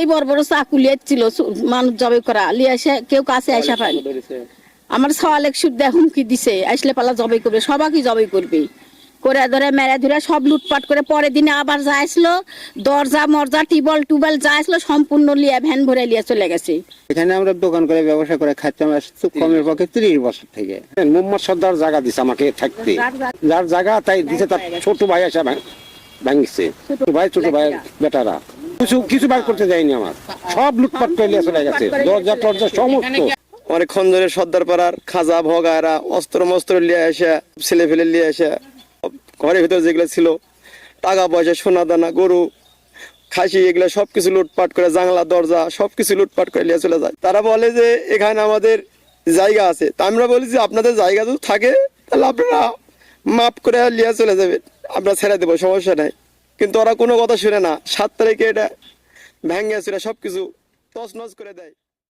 এই বড় বড় চাকু লিয়েছিল মানুষ জবে করা। লিয়ে এসে কেউ কাছে আসা পায়নি আমার সওয়ালেক সুদ দেয় হুমকি দিছে আসলে পালা জবে করবে সবাইকে জবে করবে। করে ধরে মেরে ধরে সব লুটপাট করে পরের দিনে আবার যা আসলো দরজা মরজা টিবল টুবেল যা আসলো সম্পূর্ণ লিয়ে ভ্যান ভরে লিয়ে চলে গেছে। এখানে আমরা দোকান করে ব্যবসা করে খাইতাম আসছি কমের পক্ষে ত্রিশ বছর থেকে। মোহাম্মদ সর্দার জায়গা দিছে আমাকে থাকতে। যার জায়গা তাই দিছে তার ছোট ভাই ভাঙ- ভাঙছে। ছোট ভাই ছোট ভাই বেটারা। কিছু কিছু বার করতে যায়নি আমার। সব লুটপাট করে নিয়ে চলে গেছে। দরজা, টরজা, সমস্ত। সর্দার পাড়ার, খাজা, ভগায়রা অস্ত্র মস্ত্র এসে ছেলে ফেলে এসে, ঘরের ভিতরে যেগুলো ছিল, টাকা পয়সা, সোনা দানা, গরু, খাসি, এগুলো সবকিছু লুটপাট করে, জানলা, দরজা, সবকিছু লুটপাট করে নিয়ে চলে যায়। তারা বলে যে, এখানে আমাদের জায়গা আছে। তা আমরা বলি যে, আপনাদের জায়গা যদি থাকে, তাহলে আপনারা মাপ করে লিয়ে চলে যাবেন। আমরা ছেড়ে দেবো, সমস্যা নাই। কিন্তু ওরা কোনো কথা শুনে না। সাত তারিখে এটা ভেঙে চুরে সবকিছু তছনছ করে দেয়।